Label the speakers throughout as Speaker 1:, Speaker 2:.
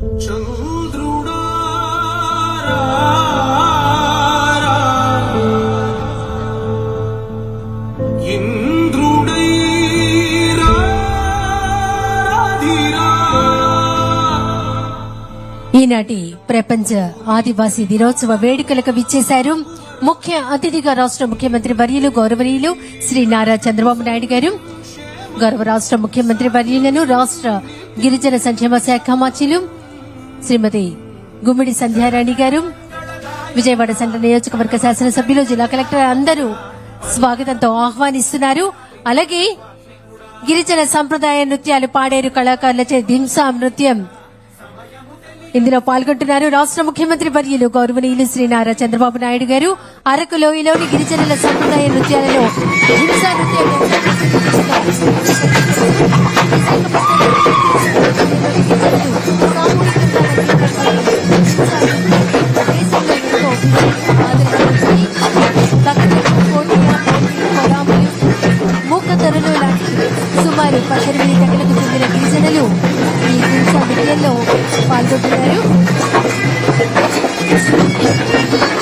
Speaker 1: చంద్రుడా
Speaker 2: ఈనాటి ప్రపంచ ఆదివాసీ దినోత్సవ వేడుకలకు విచ్చేశారు ముఖ్య అతిథిగా రాష్ట్ర ముఖ్యమంత్రి వర్యులు గౌరవనీయులు శ్రీ నారా చంద్రబాబు నాయుడు గారు. గౌరవ రాష్ట్ర ముఖ్యమంత్రి వర్యులను రాష్ట్ర గిరిజన సంక్షేమ శాఖ మంత్రులు శ్రీమతి గుమ్మిడి సంధ్యారాణి గారు విజయవాడ సెంటర్ నియోజకవర్గ శాసనసభ్యులు జిల్లా కలెక్టర్ అందరూ స్వాగతంతో ఆహ్వానిస్తున్నారు. అలాగే గిరిజన సంప్రదాయ నృత్యాలు పాడేరు కళాకారులచే దింసా నృత్యం ఇందులో పాల్గొంటున్నారు. రాష్ట్ర ముఖ్యమంత్రి వర్యులు గౌరవనీయులు శ్రీ నారా చంద్రబాబు నాయుడు గారు. అరకు లోయలోని గిరిజనుల సంప్రదాయ నృత్యాలలో హింసా నృత్యం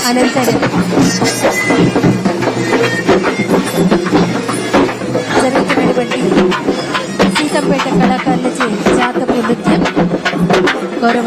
Speaker 2: అనంతరం జరుగుతున్నటువంటి సీతంపేట కళాకారులచే జాతక నృత్యం గౌరవ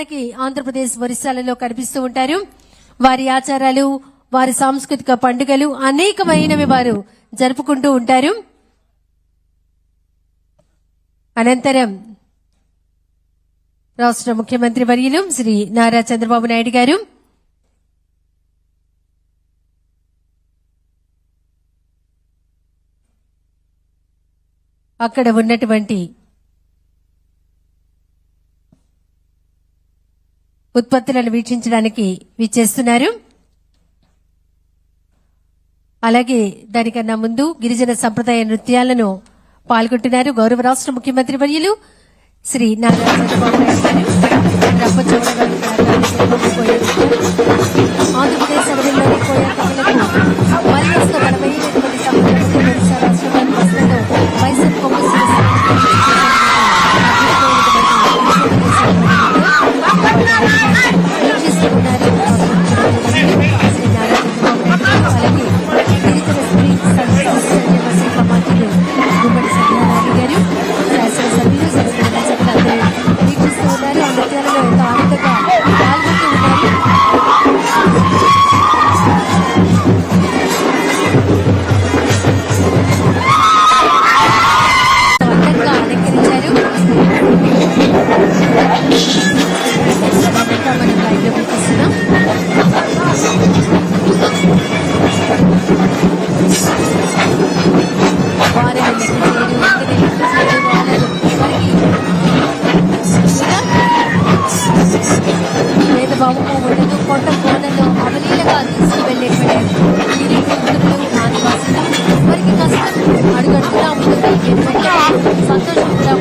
Speaker 2: మనకి ఆంధ్రప్రదేశ్ వరిసాలలో కనిపిస్తూ ఉంటారు. వారి ఆచారాలు వారి సాంస్కృతిక పండుగలు అనేకమైనవి వారు జరుపుకుంటూ ఉంటారు. అనంతరం రాష్ట్ర ముఖ్యమంత్రి వర్యులు శ్రీ నారా చంద్రబాబు నాయుడు గారు. అక్కడ ఉన్నటువంటి ఉత్పత్తులను వీక్షించడానికి విచ్చేస్తున్నారు అలాగే దానికన్నా ముందు గిరిజన సంప్రదాయ నృత్యాలను పాల్గొంటున్నారు గౌరవ రాష్ట్ర ముఖ్యమంత్రి వర్యులు శ్రీ నారా చంద్రబాబు నాయుడు గారు. ఆంధ్రప్రదేశ్ అడుగడుగునా ఉంటుంది ఎటువంటి సంతోషం కూడా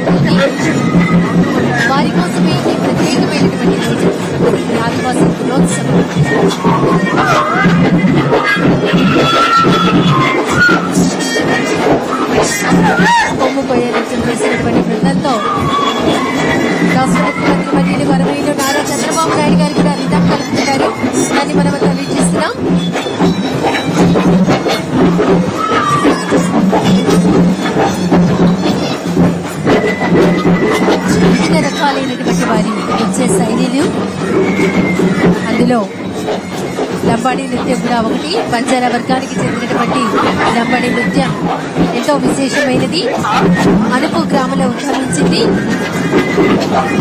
Speaker 2: రకాలైనటువంటి అందులో లంబాడి నృత్యం కూడా ఒకటి. బంజారా వర్గానికి చెందినటువంటి లంబాడి నృత్యం ఎంతో విశేషమైనది. అనుపు గ్రామంలో ఉద్భవించింది.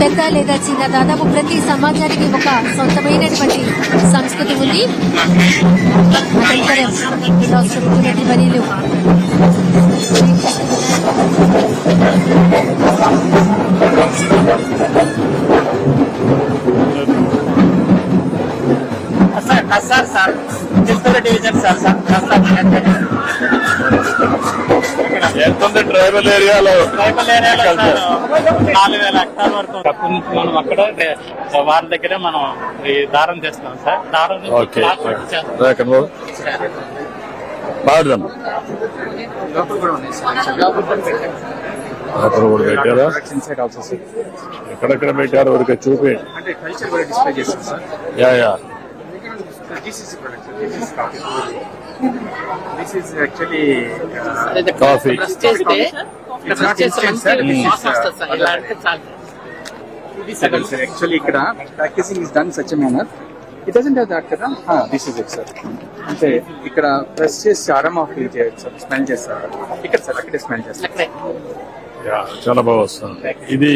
Speaker 2: పెద్ద లేదా చిన్న దాదాపు ప్రతి సమాజానికి ఒక సొంతమైనటువంటి సంస్కృతి ఉంది. అనంతరం రాష్ట్ర ముఖ్యమంత్రి వర్యులు
Speaker 3: sir sir. Chittoor division sir sir.
Speaker 4: ఎంత ఉంది ట్రైబల్ ఏరియాలో
Speaker 3: ట్రైబల్ ఏరియాలో నాలుగు వేల హెక్టార్ వరకు తక్కువ నుంచి మనం అక్కడ వారి దగ్గరే మనం ఈ దారం చేస్తాం సార్. దారం
Speaker 4: పాడదాం. అక్కడ కూడా పెట్టారా? ఎక్కడెక్కడ పెట్టారు ఊరికే చూపి.
Speaker 5: అంటే కల్చర్ కూడా డిస్ప్లే చేస్తాం
Speaker 3: sir. Yeah
Speaker 5: yeah. GCC
Speaker 3: product
Speaker 5: this is
Speaker 3: coffee this is actually coffee
Speaker 5: sir actually ఇక్కడ packaging is done such manner it doesn't have that కదా దిస్ ఇస్ ఇట్ సార్ అంటే ఇక్కడ ప్రెస్ చేసి అరమా ఫీల్ చేయొచ్చు sir smell చేస్తారు. ఇక్కడ sir అక్కడే smell చేస్తారు.
Speaker 4: చాలా బాగా వస్తుంది. ఇది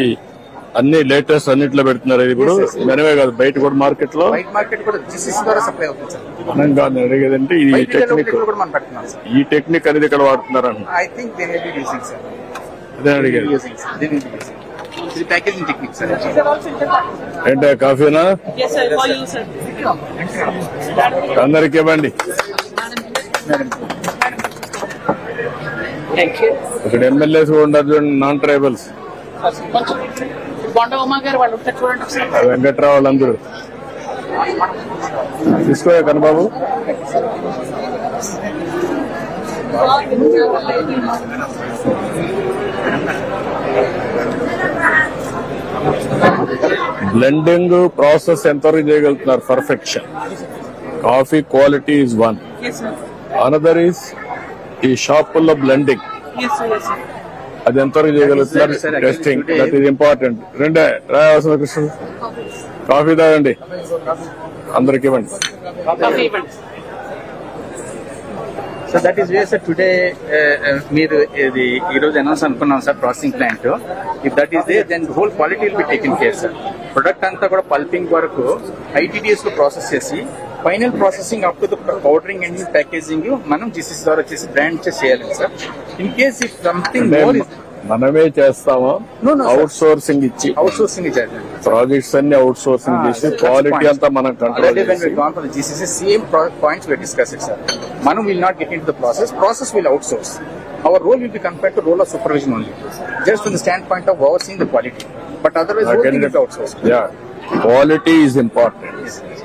Speaker 4: అన్ని లేటెస్ట్ అన్నిట్లో పెడుతున్నారు ఇది ఇప్పుడు. మనమే కాదు బయట కూడా మార్కెట్లో.
Speaker 5: వైట్ మార్కెట్ కూడా జీసీసీ ద్వారా సప్లై అవుతుంది సార్
Speaker 4: మనం కాదు ఈ టెక్నిక్
Speaker 5: కూడా మనం పెడుతున్నాం సార్
Speaker 4: ఈ టెక్నిక్ అనేది ఇక్కడ
Speaker 5: సార్
Speaker 4: అదే అడిగేది ఏంటే కాఫీనా?
Speaker 6: Yes, sir. For you, sir.
Speaker 4: అందరికి ఇవ్వండి.
Speaker 6: Thank you.
Speaker 4: ఇక్కడ ఎమ్మెల్యేస్ కూడా చూడండి నాన్ ట్రైబల్స్
Speaker 6: కొంచెం బొండ ఉమా గారు వాళ్ళు ఉంటారు చూడండి ఒకసారి.
Speaker 4: వెంకట్రావు వాళ్ళందరూ తీసుకోయా కనబాబు బ్లెండింగ్ ప్రాసెస్ ఎంతవరకు చేయగలుగుతున్నారు perfection coffee quality
Speaker 6: is one.
Speaker 4: Another is ఈ షాపుల్లో బ్లెండింగ్ అది ఎంతవరకు చేయగలుగుతున్నారు? టెస్టింగ్ దట్ ఈస్ ఇంపార్టెంట్ రెండే. రాయవలసిన కృష్ణ. కాఫీ తాగండి. అందరికి ఇవ్వండి.
Speaker 5: So that is way sir today మీరు ఇది ఈ రోజు అనౌన్స్ అనుకున్నాం sir processing plant if that is they then whole quality will be taken care sir product అంతా కూడా పల్పింగ్ వరకు ఐటీడీఎస్లో ప్రాసెస్ చేసి final processing up to the powdering and packaging మనం జీసీసీ ద్వారా చేసి బ్రాండ్ చేయాలి sir in case if
Speaker 4: something
Speaker 5: more
Speaker 4: మనమే చేస్తామా. అవుట్ సోర్సింగ్ ఇచ్చి
Speaker 5: అవుట్ సోర్సింగ్
Speaker 4: ప్రాజెక్ట్స్ అన్ని అవుట్ సోర్సింగ్
Speaker 5: Ah,
Speaker 4: చేసి క్వాలిటీ. అంతా మనం
Speaker 5: control discussed it, sir. Manu will not get into the process. Process will outsource. Our role will be compared to role of supervision only. Just from the standpoint of overseeing the quality. But otherwise, whole thing will be outsourced.
Speaker 4: Yeah quality is important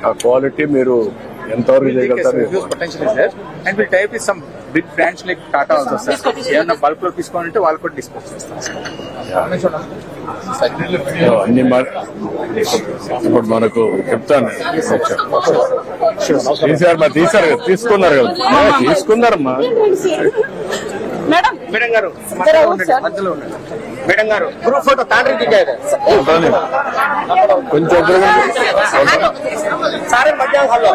Speaker 4: ఆ quality మీరు ఎంతవరకు చేయగలుగుతారు
Speaker 5: tie up with some big brands like Tata also, sir. ఏమన్నా బల్క్లో తీసుకోవాలంటే వాళ్ళు కూడా dispose చేస్తాం
Speaker 4: So, అన్ని ఇప్పుడు మనకు చెప్తాను. తీసారు మరి తీసారు కదా తీసుకున్నారు కదా. తీసుకున్నారమ్మా?
Speaker 6: మేడం
Speaker 5: మేడం గారు
Speaker 6: సార్?
Speaker 5: మధ్యలో ఉండండి. గారు గ్రూప్ ఫోటో తాండ్రి దిగారు
Speaker 4: ఉంటాను. కొంచెం
Speaker 5: సారే మధ్యాహ్నం హలో.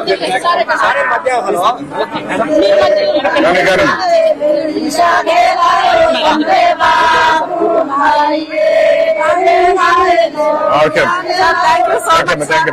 Speaker 5: సారే మధ్యాహ్నం
Speaker 4: hello. Okay.
Speaker 3: You thank you